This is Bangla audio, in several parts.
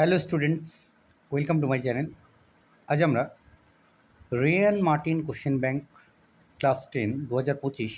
Hello students welcome to my channel আজ আমরা Ray and Martin question bank class ten দু হাজার পঁচিশ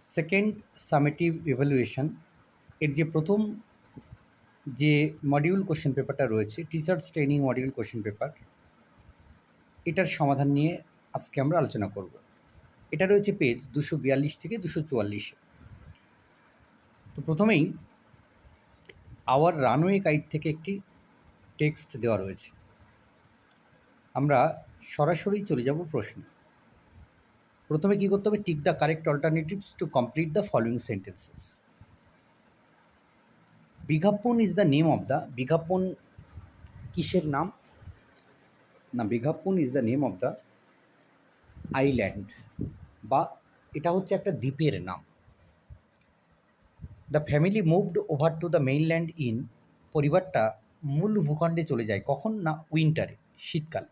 সেকেন্ড সামেটিভ ইভ্যালুয়েশন এর যে প্রথম যে মডিউল কোশ্চেন পেপারটা রয়েছে teachers training module question paper এটার সমাধান নিয়ে আজকে আমরা আলোচনা করব। এটা রয়েছে পেজ দুশো বিয়াল্লিশ থেকে দুশো চুয়াল্লিশে তো প্রথমেই আওয়ার রানওয়ে গাইড থেকে একটি টেক্সট দেওয়া রয়েছে। আমরা সরাসরি চলে যাব প্রশ্ন। প্রথমে কী করতে হবে? Tick the correct alternatives to complete the following sentences বিজ্ঞাপন is the name of the বিজ্ঞাপন কিসের নাম? না, বিজ্ঞাপন is the name of the island বা এটা হচ্ছে একটা দ্বীপের নাম। The family moved over to the mainland in পরিবারটা মূল ভূখণ্ডে চলে যায়, কখন না উইন্টারে শীতকাল।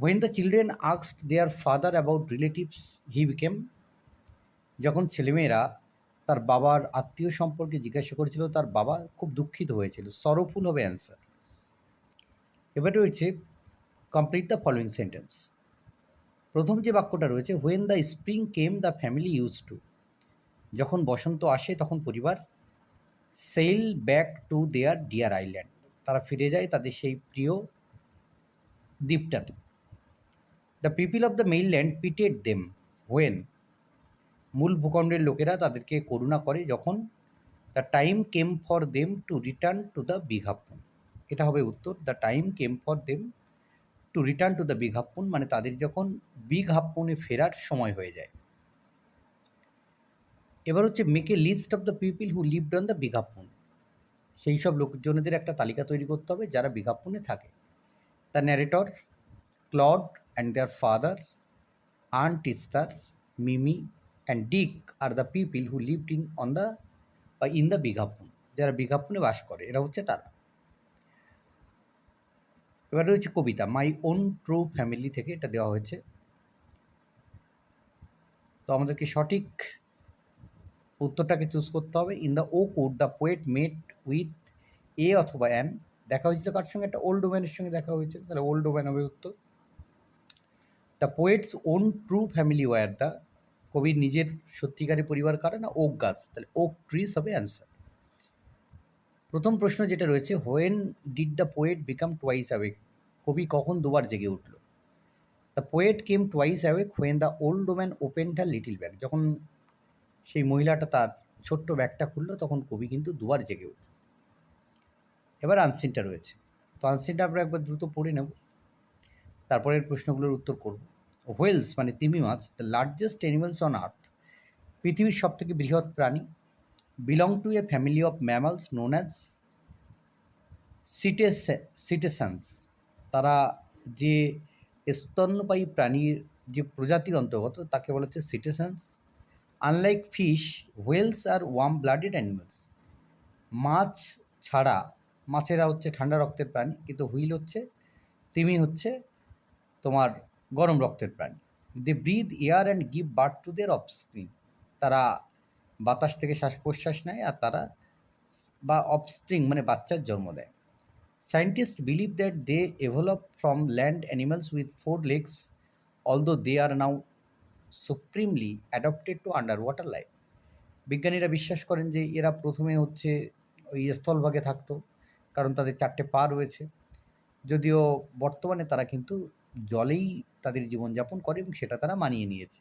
When the children আক্সড their father about relatives he became যখন ছেলেমেয়েরা তার বাবার আত্মীয় সম্পর্কে জিজ্ঞাসা করেছিল, তার বাবা খুব দুঃখিত হয়েছিল সরফুল হবে অ্যান্সার এবার রয়েছে কমপ্লিট দ্য ফলোয়িং সেন্টেন্স প্রথম যে বাক্যটা রয়েছে when the spring came the family use to যখন বসন্ত আসে, তখন পরিবার sail back to their dear island তারা ফিরে যায় তাদের সেই প্রিয় দ্বীপটাতে। The people of the mainland pitied them when মূল ভূখণ্ডের লোকেরা তাদেরকে করুণা করে যখন the time came for them to return to the বিঘাপুন এটা হবে উত্তর। The time came for them to return to the বিঘাপুন মানে তাদের যখন বিঘাপুনে ফেরার সময় হয়ে যায়। এবার হচ্ছে make list of the people who lived on the বিঘাপুন সেই সব লোকজনেদের একটা তালিকা তৈরি করতে হবে যারা বিঘাপুনে থাকে। The narrator Claude and their father aunt Esther Mimi and Dick are the people who lived in on the বা ইন দ্য বিঘাপুন যারা বিঘাপুনে বাস করে। এরা হচ্ছে তারা। এবার রয়েছে কবিতা। মাই ওন ট্রু ফ্যামিলি থেকে এটা দেওয়া হয়েছে। তো আমাদেরকে সঠিক উত্তরটাকে চুজ করতে হবে in the oak wood the poet met with a অথবা অ্যান দেখা হয়েছিল কার সঙ্গে? একটা ওল্ড ওম্যানের সঙ্গে দেখা হয়েছিল। তাহলে ওল্ড ওম্যান হবে উত্তর। The poet's own true family were the কবির নিজের সত্যিকারী পরিবার কারে? না ওক গাছ। তাহলে ওক ট্রিস হবে অ্যান্সার প্রথম প্রশ্ন যেটা রয়েছে when did the poet become twice awake কবি কখন দুবার জেগে উঠল? The poet came twice awake when the old woman open the little bag যখন সেই মহিলাটা তার ছোট্ট ব্যাগটা খুললো, তখন কবি কিন্তু দুবার জেগে উঠল। এবার আনসিনটা রয়েছে। তো আনসিনটা আমরা একবার দ্রুত পড়ে নেব। তারপরের প্রশ্নগুলোর উত্তর করব। হোয়েলস মানে তিমি মাছ the largest animals on earth পৃথিবীর সবথেকে বৃহৎ প্রাণী belong to a family of mammals known as সিটেস cetaceans তারা যে স্তন্যপায়ী প্রাণীর যে প্রজাতির অন্তর্গত, তাকে বলা হচ্ছে cetaceans unlike fish whales are warm blooded animals মাছ ছাড়া, মাছেরা হচ্ছে ঠান্ডা রক্তের প্রাণী, কিন্তু হুইল হচ্ছে, তিমি হচ্ছে তোমার গরম রক্তের প্রাণী। They breathe air and give birth to their offspring তারা বাতাস থেকে শ্বাস প্রশ্বাস নেয় আর তারা বা অফস্প্রিং মানে বাচ্চার জন্ম দেয়। Scientist believe that they develop from land animals with four legs although they are now supremely adapted to under water life বিজ্ঞানীরা বিশ্বাস করেন যে এরা প্রথমে হচ্ছে ওই স্থলভাগে থাকতো, কারণ তাদের চারটে পা রয়েছে। যদিও বর্তমানে তারা কিন্তু জলেই তাদের জীবনযাপন করে এবং সেটা তারা মানিয়ে নিয়েছে।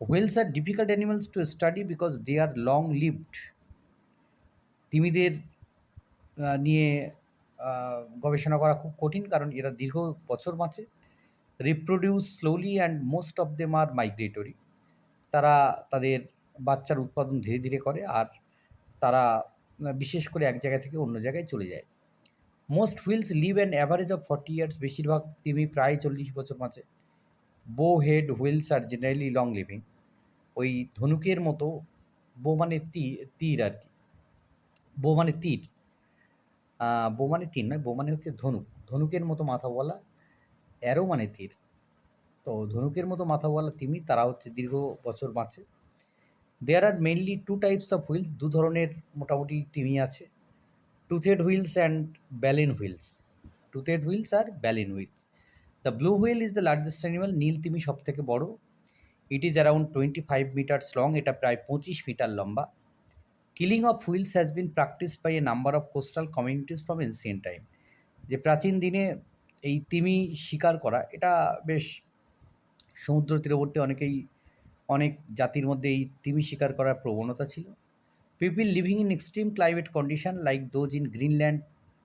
Whales are difficult animals to study because they are long lived তিমিদের নিয়ে গবেষণা করা খুব কঠিন কারণ এরা দীর্ঘ বছর বাঁচে। Reproduce slowly and most of them are migratory তারা তাদের বাচ্চার উৎপাদন ধীরে ধীরে করে আর তারা, বিশেষ করে এক জায়গা থেকে অন্য জায়গায় চলে যায়। Most whales live and average of forty years বেশিরভাগ তিমি প্রায় চল্লিশ বছর বাঁচে। Bowhead whales are generally long living ওই ধনুকের মতো বো মানে তীর আর কি। বো মানে তীর। বো মানে তীর নয় বো মানে হচ্ছে ধনুক। ধনুকের মতো মাথাওয়ালা অ্যারো মানে তীর। তো ধনুকের মতো মাথাওয়ালা তিমি, তারা হচ্ছে দীর্ঘ বছর বাঁচে। There are mainly two types of whales দু ধরনের মোটামুটি তিমি আছে। Toothed whales and baleen whales toothed whales are baleen whales the blue whale is the largest animal নীল তিমি সব থেকে বড়। It is around twenty five metres long এটা প্রায় পঁচিশ মিটার লম্বা। Killing of whales has been practice by a number of coastal communities from ancient time যে প্রাচীন দিনে এই তিমি শিকার করা, এটা বেশ সমুদ্র তীরবর্তী অনেকেই, অনেক জাতির মধ্যে এই তিমি শিকার করার প্রবণতা ছিল। People living in extreme climate condition like those in Greenland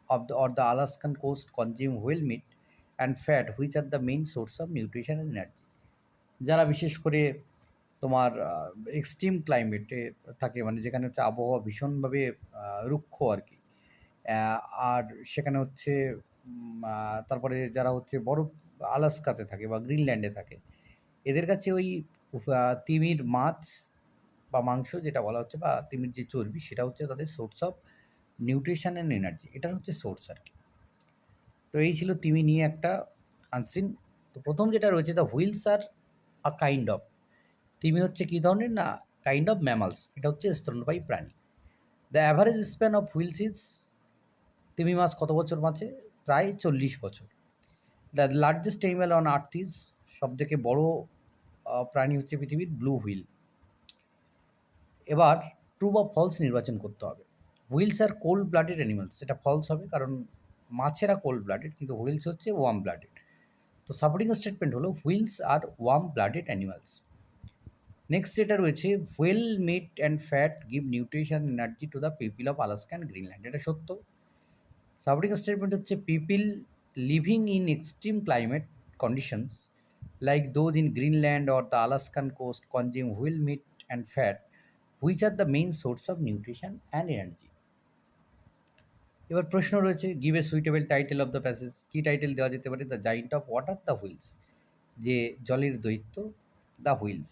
of the or the Alaskan coast consume whale meat and fat which are the main source of nutrition and energy যারা বিশেষ করে তোমার এক্সট্রিম ক্লাইমেটে থাকে মানে যেখানে হচ্ছে আবহাওয়া ভীষণভাবে রুক্ষ আর কি আর সেখানে হচ্ছে তারপরে যারা হচ্ছে বরফ আলাস্কাতে থাকে বা গ্রিনল্যান্ডে থাকে, এদের কাছে ওই তিমির মাছ বা মাংস যেটা বলা হচ্ছে বা তিমির যে চর্বি সেটা হচ্ছে তাদের source of nutrition and energy এটা হচ্ছে সোর্স আর কি। তো এই ছিল তিমি নিয়ে একটা আনসিন তো প্রথম যেটা রয়েছে the whales are a kind of তিমি হচ্ছে কী ধরনের না কাইন্ড অফ ম্যামালস এটা হচ্ছে স্তন্যপায়ী প্রাণী। The average span of whales is তিমি মাছ কত বছর বাঁচে? প্রায় চল্লিশ বছর। The largest animal on earth is সব থেকে বড় প্রাণী হচ্ছে পৃথিবীর ব্লু হুইল এবার ট্রু বা ফলস নির্বাচন করতে হবে। Whales are cold blooded animals এটা ফলস হবে কারণ মাছেরা কোল্ড ব্লাডেড কিন্তু হুইলস হচ্ছে ওয়ার্ম ব্লাডেড তো সাপোর্টিং স্টেটমেন্ট হলো whales are warm blooded animals next যেটা রয়েছে whale meat and fat give nutrition energy to the people of Alaska and Greenland এটা সত্য। সাপোর্টিং স্টেটমেন্ট হচ্ছে people living in extreme climate conditions like those in Greenland or the Alaskan coast consume whale meat and fat which are the main source of nutrition and energy এবার প্রশ্ন রয়েছে give a suitable title of the passage key title দেওয়া যেতে পারে? The giant of water the whales যে জলের দৈত্য দ্য হুইলস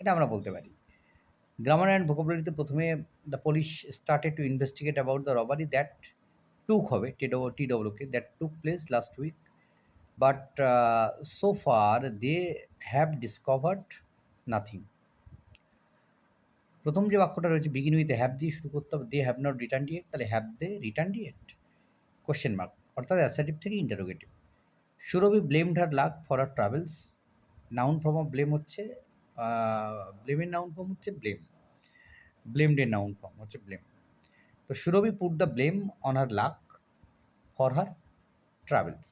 এটা আমরা বলতে পারি। গ্রামার অ্যান্ড ভোকাবুলারিতে প্রথমে the police started to investigate about the robbery that took হবে T W T ডব্লিউকে that took place last week but so far they have discovered nothing প্রথম যে বাক্যটা রয়েছে বিগিন উইথ হ্যাভ দিয়ে শুরু করতে হবে they have not returned yet তাহলে have they returned yet question mark অর্থাৎ অ্যাসাটিভ থেকে interrogative Surabhi blamed her luck for her travels noun form of blame হচ্ছে ব্লেমের নাউন ফর্ম হচ্ছে ব্লেম ব্লেমড এর নাউন ফর্ম হচ্ছে ব্লেম তো Surabhi put the blame on her luck for her travels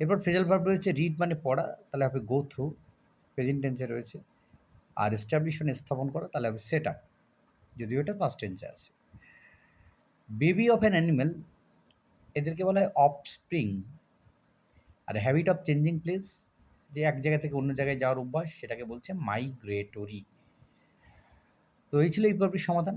এরপর ফ্রেজাল ভার্ব রয়েছে রিড মানে পড়া, তাহলে হবে গো থ্রু প্রেজেন্ট টেন্সে রয়েছে। আর এস্টাবলিশমেন্ট স্থাপন করা, তাহলে হবে সেট আপ যদিও এটা পাস্ট টেন্সে আছে। বেবি অফ অ্যান অ্যানিমেল এদেরকে বলা হয় অফ স্প্রিং আর হ্যাবিট অফ চেঞ্জিং প্লেস যে এক জায়গা থেকে অন্য জায়গায় যাওয়ার অভ্যাস, সেটাকে বলছে মাইগ্রেটরি তো এই ছিল এই পর্বের সমাধান।